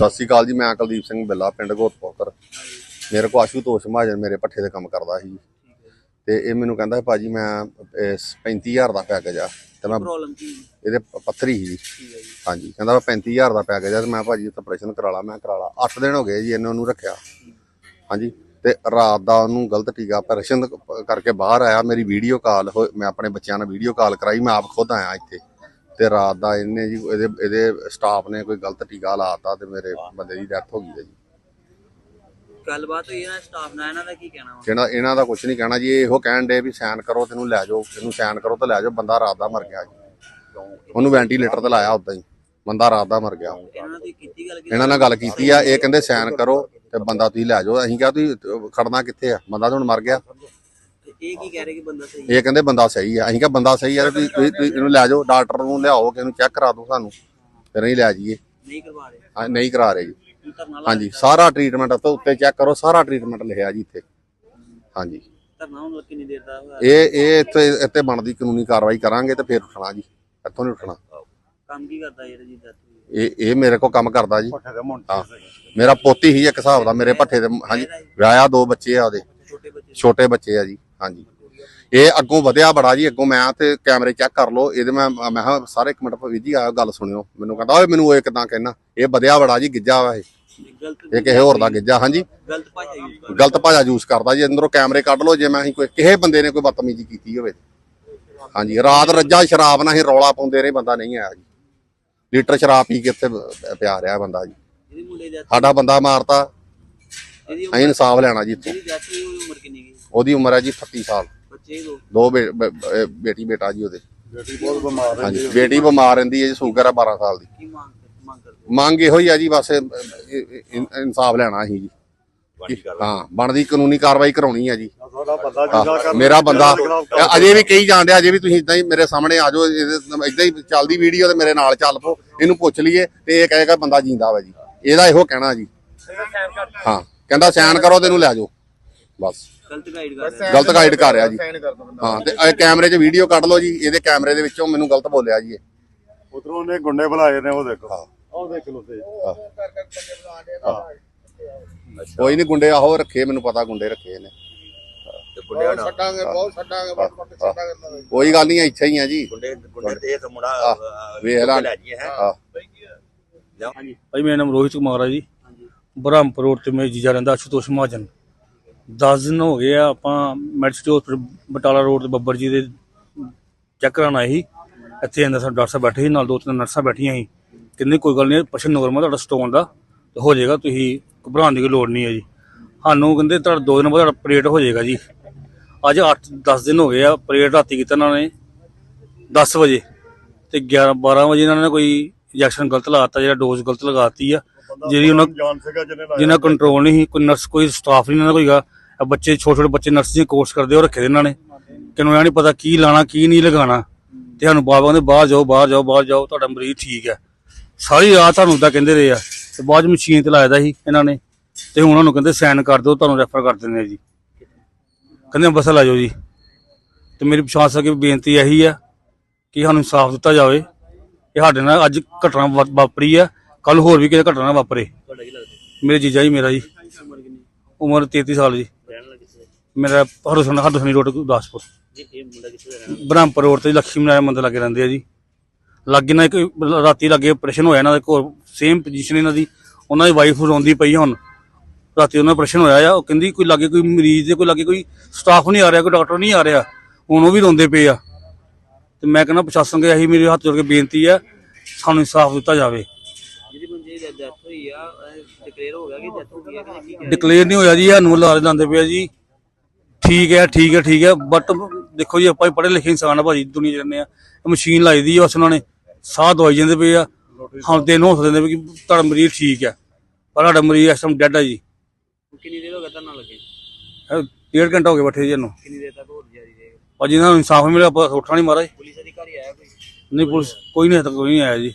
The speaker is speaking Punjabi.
ਸਤਿ ਸ਼੍ਰੀ ਅਕਾਲ ਜੀ ਮੈਂ ਕੁਲਦੀਪ ਸਿੰਘ ਬਿੱਲਾ ਪਿੰਡ ਗੋਤਪੋਕਰ ਮੇਰੇ ਕੋ ਆਸ਼ੂਤੋਸ਼ ਮਹਾਜਨ ਮੇਰੇ ਪੱਠੇ ਦੇ ਕੰਮ ਕਰਦਾ ਸੀ। ਤੇ ਇਹ ਮੈਨੂੰ ਕਹਿੰਦਾ ਭਾਜੀ ਮੈਂ ਇਸ 35000 ਦਾ ਪੈਕੇਜ ਆ। ਤੇ ਮੈਂ ਪ੍ਰੋਬਲਮ ਕੀ ਇਹਦੇ ਪੱਥਰੀ ਸੀ। ਹੈ ਹਾਂਜੀ ਕਹਿੰਦਾ ਮੈਂ 35000 ਦਾ ਪੈਕੇਜ ਆ ਤੇ ਮੈਂ ਭਾਜੀ ਆਪਰੇਸ਼ਨ ਕਰਾ ਲਾ। ਮੈਂ ਕਰਾ ਲਾ। 8 ਦਿਨ ਹੋ ਗਏ ਜੀ ਇਹਨੇ ਉਹਨੂੰ ਰੱਖਿਆ। ਹਾਂਜੀ ਤੇ ਰਾਤ ਦਾ ਉਹਨੂੰ ਗਲਤ ਟੀਕਾ ਆਪਰੇਸ਼ਨ ਕਰਕੇ ਬਾਹਰ ਆਇਆ। ਮੇਰੀ ਵੀਡੀਓ ਕਾਲ ਮੈਂ ਆਪਣੇ ਬੱਚਿਆਂ ਨਾਲ ਵੀਡੀਓ ਕਾਲ ਕਰਾਈ ਮੈਂ ਆਪ ਖੁਦ ਆਇਆ ਇੱਥੇ। ਤੇ ਰਾਤ ਦਾ ਇਹਨੇ ਜੀ ਇਹਦੇ ਇਹਦੇ ਸਟਾਫ ਨੇ ਕੋਈ ਗਲਤ ਟੀਕਾ ਲਾਤਾ ਤੇ ਮੇਰੇ ਬੰਦੇ ਦੀ ਡੈਥ ਹੋ ਗਈ ਹੈ ਜੀ। ਗੱਲਬਾਤ ਹੋਈ ਹੈ ਨਾ ਸਟਾਫ ਨਾਲ ਇਹਨਾਂ ਦਾ ਕੀ ਕਹਿਣਾ ਵਾ? ਇਹਨਾਂ ਇਹਨਾਂ ਦਾ ਕੁਝ ਨਹੀਂ ਕਹਿਣਾ ਜੀ ਇਹ ਕਹਿਣ ਦੇ ਵੀ ਸਾਈਨ ਕਰੋ ਤੈਨੂੰ ਲੈ ਜਾਓ ਤੈਨੂੰ ਸਾਈਨ ਕਰੋ ਤੇ ਲੈ ਜਾਓ ਬੰਦਾ ਰਾਤ ਦਾ ਮਰ ਗਿਆ ਜੀ। ਉਹਨੂੰ ਵੈਂਟੀਲੇਟਰ ਤੇ ਲਾਇਆ ਉਦਾਂ ਹੀ ਬੰਦਾ ਰਾਤ ਦਾ ਮਰ ਗਿਆ। ਇਹਨਾਂ ਤੁਸੀਂ ਕੀਤੀ ਗੱਲ ਇਹਨਾਂ ਨਾਲ ਗੱਲ ਕੀਤੀ ਆ ਇਹ ਕਹਿੰਦੇ ਸਾਈਨ ਕਰੋ ਤੇ ਬੰਦਾ ਤੁਸੀਂ ਲੈ ਜਾਓ ਅਸੀਂ ਕਿਹਾ ਤੁਸੀਂ ਖੜਨਾ ਕਿੱਥੇ ਆ? ਬੰਦਾ ਤਾਂ ਹੁਣ ਮਰ ਗਿਆ। ਇਹ ਕੀ ਕਹਿ ਰਹੇ ਕਿ ਬੰਦਾ ਸਹੀ ਹੈ? ਇਹ ਕਹਿੰਦੇ ਬੰਦਾ ਸਹੀ ਆ ਅਸੀਂ ਕਿਹਾ ਬੰਦਾ ਸਹੀ ਤੇ ਤੁਸੀਂ ਤੁਸੀਂ- ਤੁਸੀਂ ਇਹਨੂੰ ਲੈ ਜਾਓ ਡਾਕਟਰ ਨੂੰ ਲਿਆਓ ਕਿ ਇਹਨੂੰ ਚੈੱਕ ਕਰਾ ਦਿਓ ਸਾਨੂੰ। ਫਿਰ ਅਸੀਂ ਲੈ ਜਾਈਏ। ਨਹੀਂ ਕਰਵਾ ਰਹੇ। ਹਾਂ, ਨਹੀਂ ਕਰਾ ਰਹੇ ਜੀ। ਹੁਣ ਧਰਨਾ ਲਾ ਹਾਂਜੀ ਸਾਰਾ ਟ੍ਰੀਟਮੈਂਟ ਉੱਤੇ ਉੱਤੇ ਚੈੱਕ ਕਰੋ ਸਾਰਾ ਟ੍ਰੀਟਮੈਂਟ ਲਿਖਿਆ ਜੀ ਇੱਥੇ। ਹਾਂਜੀ। ਧਰਨਾ ਹੁਣ ਕਿੰਨੀ ਦੇਰ ਦਾ ਹੋਇਆ? ਇਹ ਇਹ ਇੱਥੇ ਇੱਥੇ ਬਣਦੀ ਕਾਨੂੰਨੀ ਕਾਰਵਾਈ ਕਰਾਂਗੇ ਤੇ ਫਿਰ ਉੱਠਣਾ ਜੀ। ਇੱਥੋਂ ਨਹੀਂ ਉੱਠਣਾ। ਕੰਮ ਕੀ ਕਰਦਾ ਜਿਹੜਾ ਜੀ ਹੈ? ਇਹ ਇਹ ਮੇਰੇ ਕੋਲ ਕੰਮ ਕਰਦਾ ਜੀ। ਹਾਂ। ਮੇਰਾ ਪੋਤੀ ਹੀ ਇੱਕ ਹਿਸਾਬ ਦਾ ਮੇਰੇ ਪੱਠੇ ਦੇ ਹਾਂਜੀ। ਵਿਆਹਿਆ ਦੋ ਬੱਚੇ ਆ ਉਹਦੇ। ਛੋਟੇ ਬੱਚੇ। ਛੋਟੇ ਬੱਚੇ ਆ ਜੀ। ਹਾਂਜੀ। ਇਹ ਅੱਗੋਂ ਵਧਿਆ ਬੜਾ ਜੀ ਅੱਗੋਂ ਮੈਂ ਤੇ ਕੈਮਰੇ ਚੈੱਕ ਕਰ ਲਓ ਇਹਦੇ ਮੈਂ ਮੈਂ ਕਿਹਾ ਸਾਰੇ ਇੱਕ ਮਿੰਟ ਵੀਰ ਜੀ ਆਇਓ ਗੱਲ ਸੁਣਿਓ। ਮੈਨੂੰ ਕਹਿੰਦਾ ਓਏ ਮੈਨੂੰ ਇਹ ਕਿਦਾਂ ਕਹਿਣਾ? ਇਹ ਵਧਿਆ ਬੜਾ ਜੀ ਗਿੱਜਾ ਵਾ ਇਹ। ਇਹ ਕਿਸੇ ਹੋਰ ਦਾ ਗਿੱਜਾ ਹਾਂਜੀ। ਗਲਤ ਭਾਸ਼ਾ ਯੂਜ਼ ਗਲਤ ਭਾਸ਼ਾ ਯੂਜ਼ ਕਰਦਾ ਜੀ ਅੰਦਰੋਂ ਕੈਮਰੇ ਕੱਢ ਲਓ ਜੇ ਮੈਂ ਅਸੀਂ ਕੋਈ ਕਿਸੇ ਬੰਦੇ ਨੇ ਕੋਈ ਬਦਤਮੀਜ਼ੀ ਕੀਤੀ ਹੋਵੇ ਹਾਂਜੀ ਰਾਤ ਰੱਜਾ ਸ਼ਰਾਬ ਨਾਲ ਹੀ ਰੌਲਾ ਪਾਉਂਦੇ ਰਹੇ ਬੰਦਾ ਨਹੀਂ ਆਇਆ ਜੀ। ਲੀਟਰ ਸ਼ਰਾਬ ਪੀ ਕੇ ਇੱਥੇ ਪਿਆ ਰਿਹਾ ਬੰਦਾ ਜੀ। ਸਾਡਾ ਬੰਦਾ ਮਾਰਤਾ। ਅਸੀਂ ਇਨਸਾਫ ਲੈਣਾ ਜੀ ਇੱਥੋਂ। ਉਹਦੀ ਉਮਰ ਹੈ ਜੀ 38 ਸਾਲ। ਬੱਚੇ ਦੋ। ਬੇਟੀ ਬੇਟਾ ਜੀ ਉਹਦੇ। ਬੇਟੀ ਬਹੁਤ ਬਿਮਾਰ ਹੈ ਹਾਂਜੀ ਬੇਟੀ ਬਿਮਾਰ ਰਹਿੰਦੀ ਹੈ ਜੀ ਸ਼ੂਗਰ ਹੈ 12 ਸਾਲ ਦੀ। ਕੀ ਮੰਗ ਮੰਗ ਕਰਦੇ ਮੰਗ ਇਹੋ ਹੀ ਆ ਜੀ ਬਸ ਇਨਸਾਫ ਲੈਣਾ ਅਸੀਂ ਜੀ। ਹਾਂ ਬਣਦੀ ਕਾਨੂੰਨੀ ਕਾਰਵਾਈ ਕਰਾਉਣੀ ਹੈ ਜੀ ਮੇਰਾ ਬੰਦਾ ਅਜੇ ਵੀ ਕਹੀ ਜਾਂਦੇ ਅਜੇ ਵੀ ਤੁਸੀਂ ਇਦਾਂ ਹੀ ਮੇਰੇ ਸਾਹਮਣੇ ਆ ਜਾਓ ਇਦਾਂ ਹੀ ਚੱਲਦੀ ਵੀਡੀਓ ਤੇ ਮੇਰੇ ਨਾਲ ਚੱਲ ਪੋ ਇਹਨੂੰ ਪੁੱਛ ਲਈਏ ਤੇ ਇਹ ਕਹੇਗਾ ਬੰਦਾ ਜਿੰਦਾ ਵਾ ਜੀ। ਇਹਦਾ ਇਹੋ ਕਹਿਣਾ ਜੀ। ਹਾਂ ਕਹਿੰਦਾ ਸਾਈਨ ਕਰੋ ਤੇ ਇਹਨੂੰ ਲੈ ਜਾਓ। ਬਸ। ਗਲਤ ਗਾਈਡ ਕਰ ਰਹੇ। ਗਲਤ ਗਾਈਡ ਕਰ ਰਿਹਾ ਜੀ। ਹਾਂ ਤੇ ਇਹ ਕੈਮਰੇ 'ਚ ਵੀਡੀਓ ਕੱਢ ਲਓ ਜੀ ਇਹਦੇ ਕੈਮਰੇ ਦੇ ਵਿੱਚੋਂ ਮੈਨੂੰ ਗਲਤ ਬੋਲਿਆ ਜੀ ਇਹ। ਉਧਰੋਂ ਉਹਨੇ ਗੁੰਡੇ ਬੁਲਾਏ ਨੇ ਉਹ ਦੇਖੋ। ਹਾਂ। ਉਹ ਦੇਖ ਲੋ ਤੇ। ਕੋਈ ਨਹੀਂ ਗੁੰਡੇ ਆਹੋ ਰੱਖੇ ਮੈਨੂੰ ਪਤਾ ਗੁੰਡੇ ਰੱਖੇ ਨੇ। ਛੱਡਾਂਗੇ ਬਹੁਤ ਛੱਡਾਂਗੇ ਬਹੁਤ ਬਹੁਤ ਛੱਡਾਂਗੇ ਕੋਈ ਗੱਲ ਨਹੀਂ ਇੱਥੇ ਹੀ ਆ ਜੀ। ਗੁੰਡੇ ਗੁੰਡੇ ਤੇ ਇੱਕ ਮੁੰਡਾ ਵੇਖ ਲਾ। ਜੀ ਹੈ? ਹਾਂ। ਭਾਈ ਮੇਰਾ ਨਾਮ ਰੋਹਿਤ ਕੁਮਾਰ ਹੈ ਜੀ। ਬ੍ਰਹਮਪੁਰ ਰੋਡ ਤੇ ਮੇਰਾ ਜੀਜਾ ਰਹਿੰਦਾ ਅਸ਼ੂਤੋਸ਼ ਮਹਾਜਨ। 10 ਦਿਨ ਹੋ ਗਏ ਆ ਆਪਾਂ ਮੈਡੀਸਿਟੀ ਹਸਪੀਟਲ ਬਟਾਲਾ ਰੋਡ ਤੇ ਬੱਬਰ ਜੀ ਦੇ ਚੈੱਕ ਕਰਾਉਣ ਆਏ ਸੀ। ਇੱਥੇ ਅੰਦਰ ਸਾਡੇ ਡਾਕਟਰ ਸਾਹਿਬ ਬੈਠੇ ਸੀ ਨਾਲ ਦੋ ਤਿੰਨ ਨਰਸਾਂ ਬੈਠੀਆਂ ਸੀ। ਕਹਿੰਦੇ ਕੋਈ ਗੱਲ ਨਹੀਂ ਪਸ਼ਨ ਨੋਰਮਲ ਤੁਹਾਡਾ ਸਟੋਨ ਦਾ ਤੇ ਹੋ ਜਾਏਗਾ ਤੁਸੀਂ ਘਬਰਾਉਣ ਦੀ ਕੋਈ ਲੋੜ ਨਹੀਂ ਹੈ ਜੀ। ਸਾਨੂੰ ਕਹਿੰਦੇ ਤੁਹਾਡਾ ਦੋ ਦਿਨ ਬਾਅਦ ਤੁਹਾਡਾ ਆਪਰੇਟ ਹੋ ਜਾਏਗਾ ਜੀ। ਅੱਜ 8 10 ਦਿਨ ਹੋ ਗਏ ਆ ਆਪਰੇਟ ਰਾਤੀ ਕੀਤਾ ਇਹਨਾਂ ਨੇ 10 ਵਜੇ। ਤੇ 11 12 ਵਜੇ ਇਹਨਾਂ ਨੇ ਕੋਈ ਇੰਜੈਕਸ਼ਨ ਗਲਤ ਲਾਤਾ ਜਿਹੜਾ ਡੋਜ਼ ਗਲਤ ਲਗਾਤੀ ਆ। ਜਿਹੜੀ ਉਹਨਾਂ ਜਿਹਨੇ ਕੰਟਰੋਲ ਨਹੀਂ ਕੋਈ ਨਰਸ ਕੋਈ ਸਟਾਫ ਨਹੀਂ ਇਹਨਾਂ ਦਾ ਕੋਈਗਾ ਬੱਚੇ ਛੋਟੇ ਛੋਟੇ ਬੱਚੇ ਨਰਸ ਦੇ ਕੋਰਸ ਕਰਦੇ ਉਹ ਰੱਖੇ ਦੇ ਇਹਨਾਂ ਨੇ। ਕਿਨੂੰ ਇਹ ਨਹੀਂ ਪਤਾ ਕੀ ਲਾਣਾ ਕੀ ਨਹੀਂ ਲਗਾਉਣਾ ਤੇ ਸਾਨੂੰ ਬਾਬਾ ਕਹਿੰਦੇ ਬਾਹਰ ਜਾਓ ਬਾਹਰ ਜਾਓ ਬਾਹਰ ਜਾਓ ਤੁਹਾਡਾ ਮਰੀਜ਼ ਠੀਕ ਹੈ। ਸਾਰੀ ਰਾਤ ਤੁਹਾਨੂੰ ਉਦਾਂ ਕਹਿੰਦੇ ਰਹੇ ਆ। ਤੇ ਬਾਅਦ ਮਸ਼ੀਨ ਤੇ ਲਾਇਆ ਦਾ ਸੀ ਇਹਨਾਂ ਨੇ। ਤੇ ਹੁਣ ਉਹਨਾਂ ਨੂੰ ਕਹਿੰਦੇ ਸਾਈਨ ਕਰ ਦਿਓ ਤੁਹਾਨੂੰ ਰੈਫਰ ਕਰ ਦਿੰਦੇ ਆ ਜੀ। ਕਹਿੰਦੇ ਅੰਬਰਸਰ ਲੈ ਜਾਓ ਜੀ। ਤੇ ਮੇਰੀ ਪ੍ਰਸ਼ਾਸਨ ਅੱਗੇ ਬੇਨਤੀ ਇਹੀ ਆ ਕਿ ਸਾਨੂੰ ਇਨਸਾਫ ਦਿੱਤਾ ਜਾਵੇ। ਇਹ ਸਾਡੇ ਨਾਲ ਅੱਜ ਘਟਨਾ ਵਾਪਰੀ ਆ। ਕੱਲ ਹੋਰ ਵੀ ਕਿਸੇ ਘਟਨਾ ਵਾਪਰੇ। ਮੇਰੇ ਜੀਜਾ ਜੀ ਮੇਰਾ ਜੀ। ਉਮਰ ਕਿੰਨੀ ਉਮਰ 33 ਸਾਲ ਜੀ? ਮੇਰਾ ਹਰਸਨ ਹਰਦਸਨੀ ਰੋਡ ਗੁਰਦਾਸਪੁਰ। ਜੀ ਇਹ ਮੁੰਡਾ ਕਿੱਥੇ ਦਾ ਰਹਿਣ? ਬ੍ਰਹਮਪੁਰ ਰੋਡ ਤੇ ਲక్ష్ਮੀ ਨਾਰਾਇਣ ਮੰਦਿਰ ਲੱਗੇ ਰਹਿੰਦੇ ਆ ਜੀ। ਲੱਗੇ ਨਾ ਇੱਕ ਰਾਤੀ ਲੱਗੇ ਆਪਰੇਸ਼ਨ ਹੋਇਆ ਇਹਨਾਂ ਦਾ ਕੋਲ ਸੇਮ ਪੋਜੀਸ਼ਨ ਇਹਨਾਂ ਦੀ ਉਹਨਾਂ ਦੀ ਵਾਈਫ ਰੋਂਦੀ ਪਈ ਹੁਣ। ਰਾਤੀ ਉਹਨਾਂ ਦਾ ਆਪਰੇਸ਼ਨ ਹੋਇਆ ਆ ਉਹ ਕਹਿੰਦੀ ਕੋਈ ਲਾਗੇ ਕੋਈ ਮਰੀਜ਼ ਦੇ ਕੋਈ ਲਾਗੇ ਕੋਈ ਸਟਾਫ ਨਹੀਂ ਆ ਰਿਹਾ ਕੋਈ ਡਾਕਟਰ ਨਹੀਂ ਆ ਰਿਹਾ ਹੁਣ ਉਹ ਵੀ ਰੋਂਦੇ ਪਏ ਆ। ਤੇ ਮੈਂ ਕਹਿੰਦਾ ਪ੍ਰਸ਼ਾਸਨ ਕੇ ਇਹੀ ਮੇਰੇ ਹੱਥ ਜੋੜ ਕੇ ਬੇਨਤੀ ਆ ਸਾਨੂੰ ਇਨਸਾਫ ਦਿੱਤਾ ਜਾਵੇ। ਜਿਹਦੀ ਬੰਦੇ ਦੀ ਡੈਥ ਹੋਈ ਆ ਡਿਕਲੇਅਰ ਹੋ ਗਿਆ ਕਿ ਡੈਥ ਹੋ ਗਈ ਹੈ ਕਿ ਕੀ ਕਹਿ ਰਹੇ ਡਿਕਲੇਅਰ ਨਹੀਂ ਹੋਇਆ ਜੀ ਸਾਨੂੰ ਲਾਰੇ ਲਾਉਂਦੇ ਪਿਆ ਜੀ। ਠੀਕ ਹੈ ਠੀਕ ਹੈ ਠੀਕ ਹੈ। ਬਟ ਦੇਖੋ ਜੀ ਆਪਾਂ ਵੀ ਪੜ੍ਹੇ ਲਿਖੇ ਇਨਸਾਨ ਆ ਭਾਜੀ ਦੁਨੀਆ 'ਚ ਰਹਿੰਦੇ ਆ। ਮਸ਼ੀਨ ਲਾਈ ਦੀ ਆ ਬਸ ਉਹਨਾਂ ਨੇ ਸਾਹ ਦਵਾਈ ਜਾਂਦੇ ਪਏ ਆ। ਹੁਣ ਤੇ ਹੌਸਲੇ ਦਿੰਦੇ ਪਏ ਕਿ ਤੁਹਾਡਾ ਮਰੀਜ਼ ਠੀਕ ਹੈ। ਪਰ ਤੁਹਾਡਾ ਮਰੀਜ਼ ਇਸ ਟਾਈਮ ਡੈਡ ਆ ਜੀ? ਕਿੰਨੀ ਦੇਰ ਹੋ ਗਿਆ ਧਰਨਾ ਲੱਗੇ? ਇਹ ਡੇਢ ਘੰਟਾ ਹੋ ਗਿਆ ਬੈਠੇ ਜੀ ਇਹਨੂੰ। ਕਿੰਨੀ ਦੇਰ ਤੱਕ ਹੋਰ ਜਾਰੀ ਰਹੇਗਾ ਭਾਜੀ ਇਹਨਾਂ ਨੂੰ ਇਨਸਾਫ ਮਿਲਿਆ ਆਪਾਂ ਉੱਠਣਾ ਨਹੀਂ ਮਾਰਾ ਜੀ। ਪੁਲਿਸ ਅਧਿਕਾਰੀ ਆਇਆ ਕੋਈ? ਨਹੀਂ ਪੁਲਿਸ ਕੋਈ ਨਹੀਂ ਹਜੇ ਤੱਕ ਕੋਈ ਨਹੀਂ ਆਇਆ ਜੀ।